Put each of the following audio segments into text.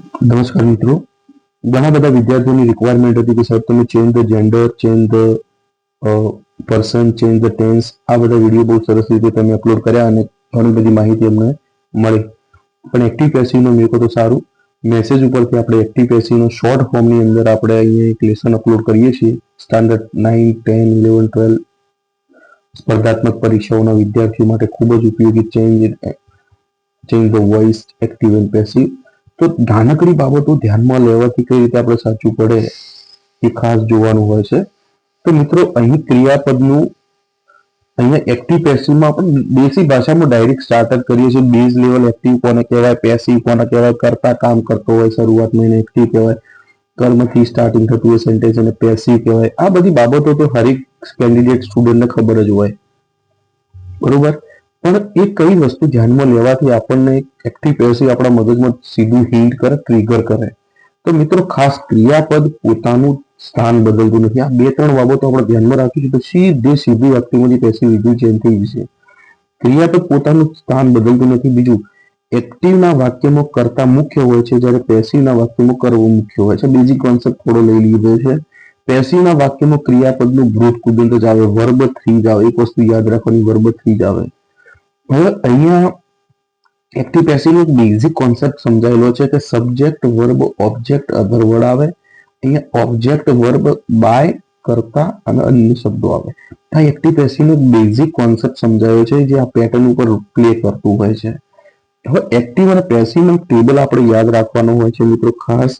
નમસ્કાર મિત્રો ઘણા બધા વિદ્યાર્થીઓની રિક્વાયરમેન્ટ હતી કે, સાહેબ, તમે change the gender change the person change the tense આ બધા વીડિયો બહુ સરસ રીતે તમે અપલોડ કર્યા અને ઘણી બધી માહિતી અમને મળી. પણ એક્ટિવ પેસીનો મેં તો સારું. મેસેજ ઉપરથી આપણે એક્ટિવ પેસીનો શોર્ટ ફોર્મની અંદર આપણે અહીંયા એક લેસન અપલોડ કરીએ છીએ. Standard nine ten eleven twelve સ્પર્ધાત્મક પરીક્ષાઓના વિદ્યાર્થીઓ માટે ખૂબ જ ઉપયોગી change change the voice active and passive તો નાનકડી બાબતો ધ્યાનમાં લેવાથી કઈ રીતે આપણે સાચું પડે એ ખાસ જોવાનું હોય છે. તો મિત્રો, અહીં ક્રિયાપદનું અહીંયા એક્ટિવ પેસિવમાં પણ દેશી ભાષામાં ડાયરેક્ટ સ્ટાર્ટઅપ કરીએ છીએ. બેઝ લેવલ એક્ટિવ કોને કહેવાય પેસિવ કોને કહેવાય, કરતા કામ કરતો હોય, શરૂઆતમાં એને એક્ટિવ કહેવાય કર્મથી સ્ટાર્ટિંગ થતું હોય સેન્ટેન્સ અને પેસિવ કહેવાય. આ બધી બાબતો તો હરેક કેન્ડિડેટ સ્ટુડન્ટને ખબર જ હોય. બરોબર? પણ એ કઈ વસ્તુ ધ્યાનમાં લેવાથી આપણને એક્ટિવ પેસિવ આપણા મગજમાં સીધું હિન્ટ કરે ટ્રિગર કરે. તો મિત્રો, ખાસ ક્રિયાપદ પોતાનું સ્થાન બદલતું નથી. આ બે ત્રણ બાબતો આપણે ધ્યાનમાં રાખીશું તો સીધે સીધું એક્ટિવમાંથી પેસિવ વિધું ચેન્જ થઈ જશે ક્રિયાપદ પોતાનું સ્થાન બદલતું નથી. બીજું એક્ટિવના વાક્યમાં કરતા મુખ્ય હોય છે, જ્યારે પેસિવના વાક્યમાં કરવું મુખ્ય હોય છે. બીજી કોન્સેપ્ટ થોડો લઈ લીધો છે. પેસિવના વાક્યમાં ક્રિયાપદનું ભૂત કુદંત જ આવે વર્બ થ્રી જ આવે. એક વસ્તુ યાદ રાખવાની વર્બ થ્રી જ આવે. હવે અહીંયા એક્ટિવ પેસિવનો બેઝિક કોન્સેપ્ટ સમજાયેલો છે કે subject verb object other word આવે. અહીંયા ઓબ્જેક્ટ વર્બ બાય કરતા અને અન્ય શબ્દો આવે. આ એક્ટિવ પેસિવનો બેઝિક કોન્સેપ્ટ સમજાયો છે જે આ પેટર્ન ઉપર પ્લે કરતું હોય છે. હવે એક્ટિવ અને પેસિવનું ટેબલ આપણે યાદ રાખવાનું હોય છે મિત્રો ખાસ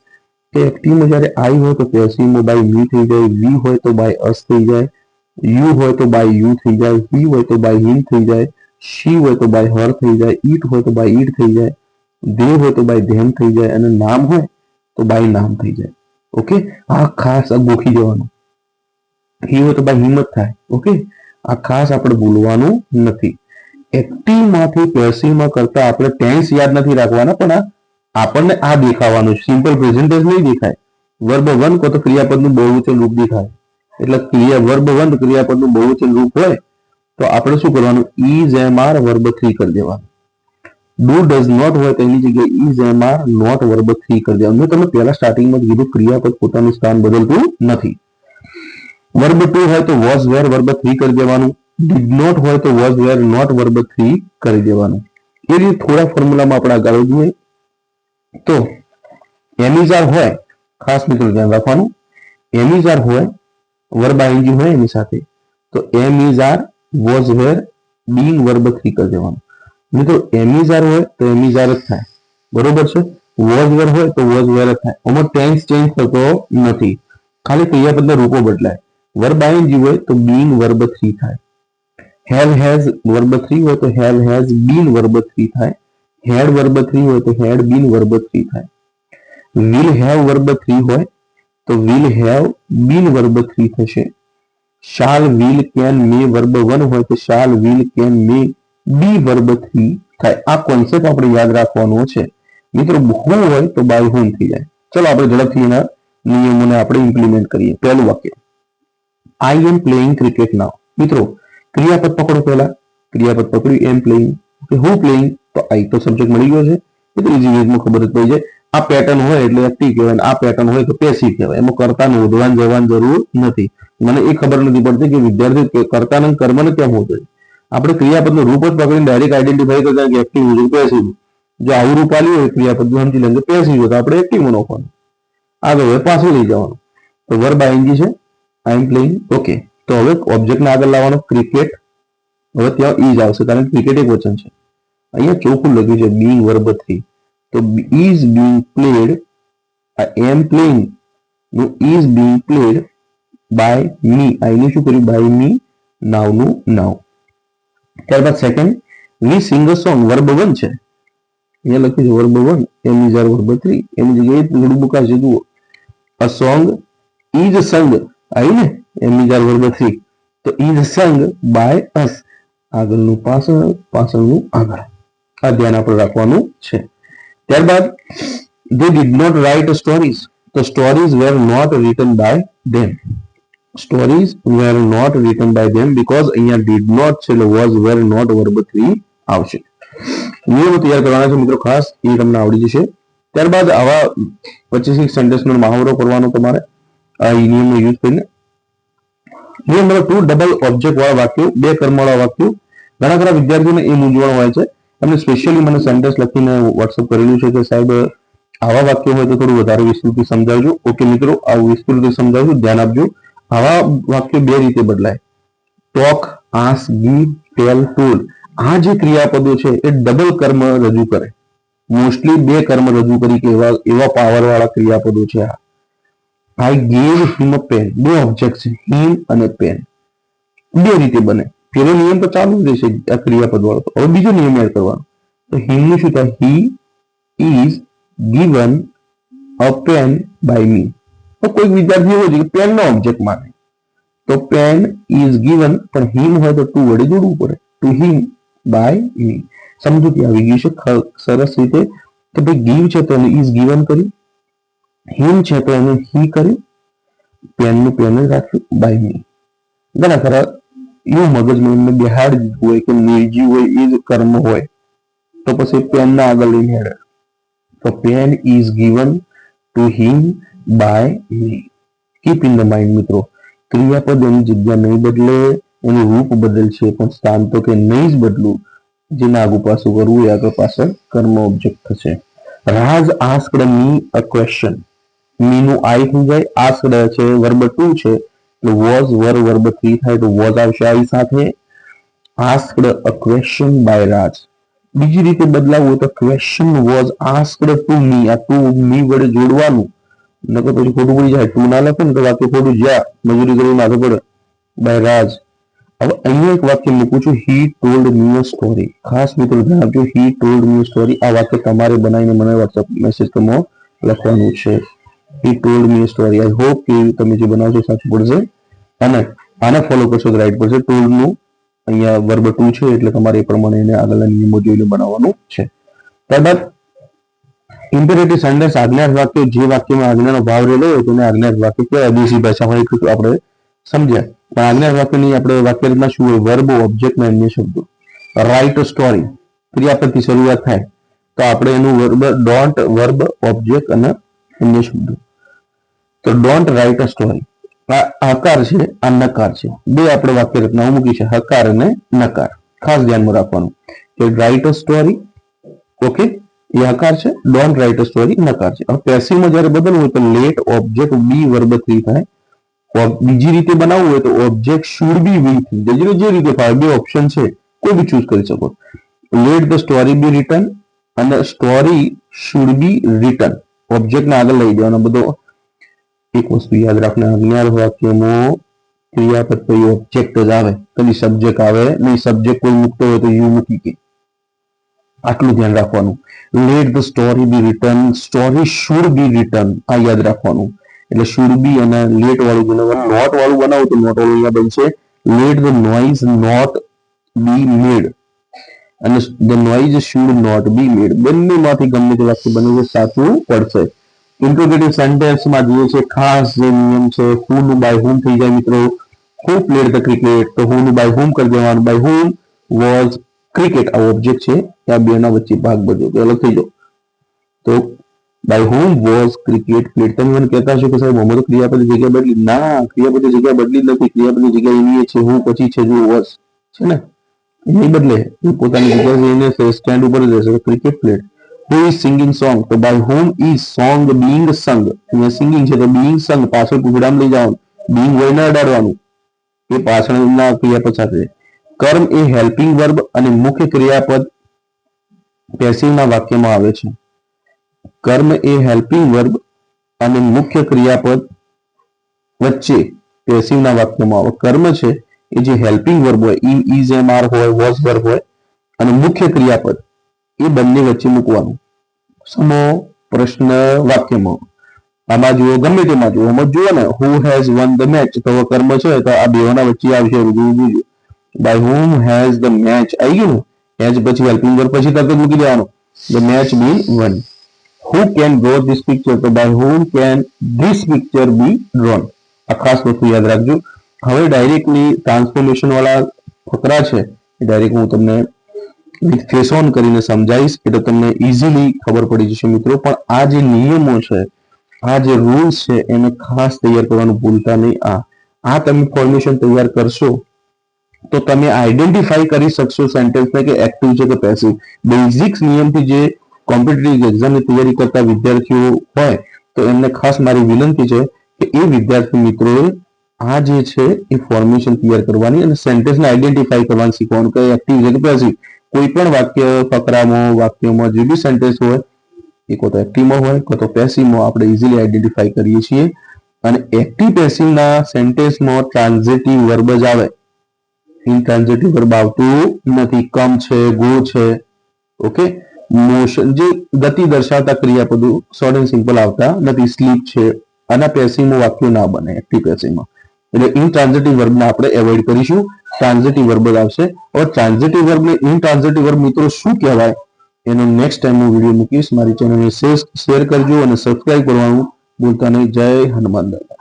કે એક્ટિવમાં જ્યારે આઈ હોય તો પેસિવમાં બાય મી થઈ જાય. વી હોય તો બાય અસ થઈ જાય. યુ હોય તો બાય યુ થઈ જાય. હી હોય તો બાય હિમ થઈ જાય. શી હોય તો બાય હર થઈ જાય ઈટ હોય તો બાય ઈટ થઈ જાય દેહ હોય તો બાય ધેમ થઈ જાય, અને નામ હોય તો બાય નામ થઈ જાય. ઓકે આ ખાસ આ ગોખી જવાનું. હી હોય તો બાય હિંમત થાય. ઓકે આ ખાસ આપણે ભૂલવાનું નથી. એક્ટિવમાંથી પેસિવમાં કરતા આપણે ટેન્સ યાદ નથી રાખવાના, પણ આ આપણને આ દેખાવાનું છે. સિમ્પલ પ્રેઝન્ટેન્સ નહીં દેખાય. વર્બ વન કો તો ક્રિયાપદનું બહુવચન રૂપ દેખાય. એટલે ક્રિયા વર્બ વન ક્રિયાપદનું બહુવચન રૂપ હોય. તો આપણે શું કરવાનું? Is am are verb three કરી દેવાનું. ડુ ડઝ નોટ હોય તો જગ્યાએ is am are not verb three કરી દેવાનું. મેં પહેલા સ્ટાર્ટિંગમાં કીધું ક્રિયાપદ પોતાનું સ્થાન બદલતું નથી. વર્બ ટુ હોય તો વોઝ વેર વર્બ થ્રી કરી દેવાનું. ડીડ નોટ હોય તો was were not verb three કરી દેવાનું. એ રીતે થોડા ફોર્મ્યુલામાં આપણે આગળ જોઈએ તો એમિઝાર હોય, ખાસ મિત્રો ધ્યાન રાખવાનું. એમિઝાર હોય, વર્બ આઈએનજી હોય એની સાથે. તો am is are was were being verb three કરી દેવાનું. મિત્રો એમિઝાર હોય તો એમિઝાર જ થાય. બરોબર છે? વોઝ વેર હોય તો વોઝ વેર જ થાય. આમાં ટેન્સ ચેન્જ થતો નથી. ખાલી ક્રિયાપદના રૂપો બદલાય. વર્બ આઈએનજી હોય તો બીંગ વર્બ થ્રી થાય. હેવ હેઝ વર્બ થ્રી હોય તો have has been verb three થાય. હેડ વર્બ થ્રી હોય તો હેડ બીન વર્બ થ્રી થાય. વિલ હેવ વર્બ થ્રી હોય તો will have been verb three થશે. Shall will can may verb one હોય તો shall will can may be verb three થાય. આ કોન્સેપ્ટ આપણે યાદ રાખવાનો છે. મિત્રો, હું હોય તો બાય હુમ થઈ જાય. ચલો આપણે ઝડપથી એના નિયમોને આપણે ઇમ્પ્લિમેન્ટ કરીએ. પહેલું વાક્ય. આઈ એમ પ્લેઇંગ ક્રિકેટ નાવ મિત્રો, ક્રિયાપદ પકડો પહેલા. ક્રિયાપદ પકડ્યું, એમ પ્લેઇંગ હું પ્લેઇંગ તો આઈ તો સબ્જેક્ટ મળી ગયો છે. એ તો ઇઝી વેઝમાં ખબર જ પડી જાય. આ પેટર્ન હોય એટલે એક્ટિવ કહેવાય આ પેટર્ન હોય તો પેસિવ કહેવાય. એમાં કરતા નોંધવાન જવાની જરૂર નથી. મને એ ખબર નથી પડતી કે વિદ્યાર્થી કરતા અને કર્મને કેમ હોતું આપણે ક્રિયાપદનું રૂપ જ પકડીને ડાયરેક્ટ આઈડેન્ટિફાઈ કરતા કે એક્ટિવ છે પેસિવ જો આવું રૂપ આવ્યું હોય ક્રિયાપદ સમજી લેંગે પેસિવ તો આપણે એક્ટિવ નાખવાનું. આગળ હવે પાછું લઈ જવાનું. તો વર્બ આઈએનજી છે આઈ એમ પ્લેઇંગ ઓકે તો હવે ઓબ્જેક્ટને આગળ લાવવાનો ક્રિકેટ હવે ત્યાં ઈજ આવશે, કારણ કે ક્રિકેટ એક વચન છે. અહીંયા ચોખ્ખું લખ્યું છે બીંગ વર્બ થ્રી તો ઇઝ બીંગ પ્લેડ આ એમ પ્લેઇંગનું is being played by me આઈને શું કર્યું? બાય મી નાવનું નાવ ત્યારબાદ second we sing song verb one છે. અહીંયા લખ્યું છે verb one am is are verb three એની જગ્યાએ થોડું છે જુઓ. અ સોંગ ઇઝ સંગ આવી ને? Am is are verb three તો ઇઝ સંગ બાય અસ આગળનું પાછળ પાછળનું આગળ. આ ધ્યાન આપણે રાખવાનું છે. ત્યારબાદ they did not write stories તો stories were not written by them stories were not written by them because અહીંયા ડીડ નોટ છે was were not verb three આવશે. નિયમો તૈયાર કરવાના છે મિત્રો ખાસ, એ તમને આવડી જશે. ત્યારબાદ આવા પચીસ એક સેન્ટેન્સનો મહાવરો કરવાનો તમારે. આ નિયમનો યુઝ કરીને. નિયમ નંબર ટુ ડબલ ઓબ્જેક્ટ વાળા વાક્યો, બે કર્મવાળા વાક્યો. ઘણા ખરા વિદ્યાર્થીઓને એ મૂંઝવણ હોય છે. એમને સ્પેશિયલી મને સેન્ટેન્સ લખીને વોટ્સઅપ કરેલું છે કે સાહેબ, આવા વાક્યો હોય તો થોડું વધારે વિસ્તૃતિ સમજાવજો. ઓકે મિત્રો, આવું વિસ્તૃતિ સમજાવજો, ધ્યાન આપજો. આવા વાક્યો બે રીતે બદલાય. ટોક, આસ ગી ટેલ ટોલ આ જે ક્રિયાપદો છે એ ડબલ કર્મ રજૂ કરે. મોસ્ટલી બે કર્મ રજૂ કરી કે એવા એવા પાવર વાળા ક્રિયાપદો છે આ. આઈ ગેવ હિમ પેન બે ઓબ્જેક્ટ છે. હિમ અને પેન બે રીતે બને. પેલો નિયમ તો ચાલુ જ રહેશે આ ક્રિયાપદ વાળો હવે બીજો નિયમ એડ કરવાનો. તો હિમનું શું થાય? He is given a pen by me તો કોઈક વિદ્યાર્થી એવો છે કે પેન ઓબ્જેક્ટ માને. તો પેન ઇઝ ગીવન પણ હિમ હોય તો ટુ વડે જોડવું પડે. ટુ હિમ બાય મી સમજૂતી આવી ગયું છે સરસ રીતે. કે ભાઈ ગીવ છે તો એને ઇઝ ગીવન કર્યું હિમ છે તો એને હી કર્યું પેનનું પેન રાખ્યું બાય મી ઘણા ખરા એવું મગજમાં એમને બિહાડ હોય કે નિર્જીવ હોય, એ જ કર્મ હોય, તો પછી પેનના આગળ લઈને હેડે. તો pen is given to him by me keep in the mind મિત્રો. ક્રિયાપદ એની જગ્યા નહીં બદલે, એનું રૂપ બદલશે પણ સ્થાન તો કે નહીં જ બદલું, જેને આગુ પાછું કરવું એ આગળ પાછળ કર્મ ઓબ્જેક્ટ થશે. રાજ આસ્કડ મી અ ક્વેશ્ચન મી નું આઈ થઈ જાય આસ્કડ છે વર્બ ટુ છે, એટલે વોઝ વર વર્બ થ્રી થાય, તો વોઝ આવશે આઈ સાથે. Asked a question by Raj. બીજી રીતે બદલાવવું તો question was asked to me આ ટુ મી વડે જોડવાનું. નકર પછી ખોટું પડી જાય. ટુ ના લખે ને તો વાક્ય ખોટું જ્યાં મજૂરી કરી માથે પડે. બાય હવે અહીંયા એક વાક્ય મૂકું છું. હી ટોલ્ડ મી સ્ટોરી ખાસ મિત્રો ધ્યાન હી ટોલ્ડ મી સ્ટોરી આ વાક્ય તમારે બનાવીને મને વોટ્સઅપ મેસેજમાં લખવાનું છે. He told me story I hope કે તમે જે બનાવશો સાચું પડશે. અને આને ફોલો કરશો તો રાઈટ પડશે. ટોલ્ડનું અહીંયા વર્બ ટુ છે એટલે તમારે એ પ્રમાણે એને આગળના નિયમો જોઈને બનાવવાનું છે. ત્યારબાદ ઇમ્પેરેટિવ સેન્ટેન્સ આજ્ઞાર્થ વાક્ય, જે વાક્યમાં આજ્ઞાનો ભાવ રહેલો હોય તેને આજ્ઞાર્થ વાક્ય કહેવાય. દેશી ભાષામાં એટલું આપણે સમજ્યા. પણ આજ્ઞાર્થ વાક્યની આપણે વાક્ય રચના શું હોય? વર્બો ઓબ્જેક્ટ અન્ય શબ્દો. રાઇટ સ્ટોરી ક્રિયાપદથી શરૂઆત થાય. તો આપણે એનું વર્બ ડોન્ટ વર્બ ઓબ્જેક્ટ અને અન્ય શબ્દો. તો ડોન્ટ રાઇટ અ સ્ટોરી આ હકાર છે, આ નકાર છે. બે આપણે વાક્ય રચનાઓ મૂકી છે, હકાર અને નકાર. ખાસ ધ્યાનમાં રાખવાનું કે રાઇટ અ સ્ટોરી ઓકે એ હકાર છે ડોન્ટ રાઇટ અ સ્ટોરી નકાર છે હવે પેસિવમાં જ્યારે બદલવું હોય તો let object be verb three થાય ઓબ- બીજી રીતે બનાવવું હોય તો object should be V three જે જે રીતે ફાવે બે ઓપ્શન છે કોઈ બી ચૂઝ કરી શકો let the story be written અને સ્ટોરી શુડ બી રિટર્ન ઓબ્જેક્ટને આગળ લઈ જવાનો બધો એક વસ્તુ યાદ રાખને અજ્ઞાર વાક્યમાં ક્રિયાપદ પછી ઓબ્જેક્ટ જ આવે કદી સબ્જેક્ટ આવે નહીં સબ્જેક્ટ કોઈ મૂકતો હોય તો યુ મૂકી કે આટલું ધ્યાન રાખવાનું. Let the story be written story should be written આ યાદ રાખવાનું. એટલે શુડ બી અને લેટ વાળું બનાવવાનું નોટ વાળું બનાવો તો નોટ વાળું અહીંયા બનશે. Let the noise not be made અને the noise should not be made બંનેમાંથી ગમે તે વાક્ય બને સાચું પડશે. ઇન્ટ્રોગેટિવ સેન્ટેન્સમાં જોઈએ છે, ખાસ જે નિયમ છે હુ નું બાય હુમ થઈ જાય મિત્રો. હુ પ્લેડ ધ ક્રિકેટ તો હુ નું બાય હુમ કરી દેવાનું? બાય હુમ વોઝ ક્રિકેટ આ ઓબ્જેક્ટ છે ત્યાં બેના વચ્ચે ભાગ ભજવો. તો અલગ થઈ જાઓ. તો by whom was cricket played તમે મને કહેતા હશો કે સાહેબ અમે તો ક્રિયાપદ જગ્યા બદલી. ના, ક્રિયાપદ જગ્યા બદલી નથી. ક્રિયાપદ જગ્યા એવી છે, હું પછી છે, જો વોઝ છે ને? એ નહીં બદલે. એ પોતાની જગ્યા જઈને સ્ટેન્ડ ઉપર જ રહેશે cricket played who is singing song તો by whom is song being sung અહીંયા સિંગિંગ છે, તો બીંગ સંગ પાછળ વિરામ લઈ જવાનું. બીંગ હોય ના અડાડવાનું. એ પાછળના ક્રિયાપદ સાથે. કર્મ એ હેલ્પિંગ વર્બ અને મુખ્ય ક્રિયાપદ પેસિવના વાક્યમાં આવે છે. કર્મ એ હેલ્પિંગ વર્બ અને મુખ્ય ક્રિયાપદ વચ્ચે પેસિવના વાક્યમાં આવે. કર્મ છે એ જે હેલ્પિંગ વર્બ હોય, ઈ ઇઝ એમ આર હોય વોઝ વર્બ હોય, અને મુખ્ય ક્રિયાપદ એ બંને વચ્ચે મૂકવાનું. સમો, પ્રશ્ન, વાક્યમાં. આમાં જુઓ, ગમે તેમાં જુઓ. એમાં જુઓ ને who has won the match તો કર્મ છે, તો આ બેઓના વચ્ચે આવશે. બીજું રૂજુ by whom has the match આવી ગયું ને હેઝ પછી હેલ્પિંગ વર્બ પછી તરત મૂકી દેવાનું. The match be won who can draw this picture તો by whom can this picture be drawn આ ખાસ વસ્તુ યાદ રાખજો. હવે ડાયરેક્ટલી ટ્રાન્સફોર્મેશન વાળા ફકરા છે. ડાયરેક્ટ હું તમને ફેસ ઓન કરીને સમજાવીશ. એટલે તમને ઇઝીલી ખબર પડી જશે મિત્રો. પણ આ જે નિયમો છે, આ જે રૂલ્સ છે, એને ખાસ તૈયાર કરવાનું ભૂલતા નહીં. આ આ તમે ફોર્મેશન તૈયાર કરશો તો તમે આઈડેન્ટિફાઈ કરી શકશો સેન્ટેન્સને કે એક્ટિવ છે કે પેસિવ બેઝિક્સ નિયમથી જે કોમ્પિટિટિવ એક્ઝામની તૈયારી કરતા વિદ્યાર્થીઓ હોય, તો એમને ખાસ મારી વિનંતી છે કે એ વિદ્યાર્થી મિત્રોએ આ જે છે એ ફોર્મેશન તૈયાર કરવાની અને સેન્ટેન્સને આઈડેન્ટિફાઈ કરવાનું શીખવાનું કે એક્ટિવ છે કે પેસિવ કોઈ પણ વાક્ય, ફકરામાં, વાક્યમાં જે બી સેન્ટેન્સ હોય, એ કો તો એક્ટિવમાં હોય કો તો પેસિવમાં આપણે ઇઝીલી આઈડેન્ટિફાઈ કરીએ છીએ. અને એક્ટિવ પેસિવના સેન્ટેન્સમાં ટ્રાન્ઝિટિવ વર્બજ આવે. ઇનટ્રાન્ઝિટિવ વર્બ આવતું નથી, કમ છે ગો છે ઓકે મોશન જે ગતિ દર્શાવતા ક્રિયાપદો શોર્ટ એન્ડ સિમ્પલ આવતા નથી સ્લીપ છે આના પેસિવમાં વાક્યો ના બને એક્ટિવ પેસિવમાં એટલે ઇનટ્રાન્ઝિટિવ વર્બને આપણે એવોઇડ કરીશું ટ્રાન્ઝિટિવ વર્બ આવશે. હવે ટ્રાન્ઝિટિવ વર્બ ને ઇનટ્રાન્ઝિટિવ વર્બ મિત્રો શું કહેવાય? એનો નેક્સ્ટ ટાઈમ હું વીડિયો મૂકીશ, મારી ચેનલને શેર કરજો અને સબસ્ક્રાઇબ કરવાનું ભૂલતા નહીં. જય હનુમાન દાદા.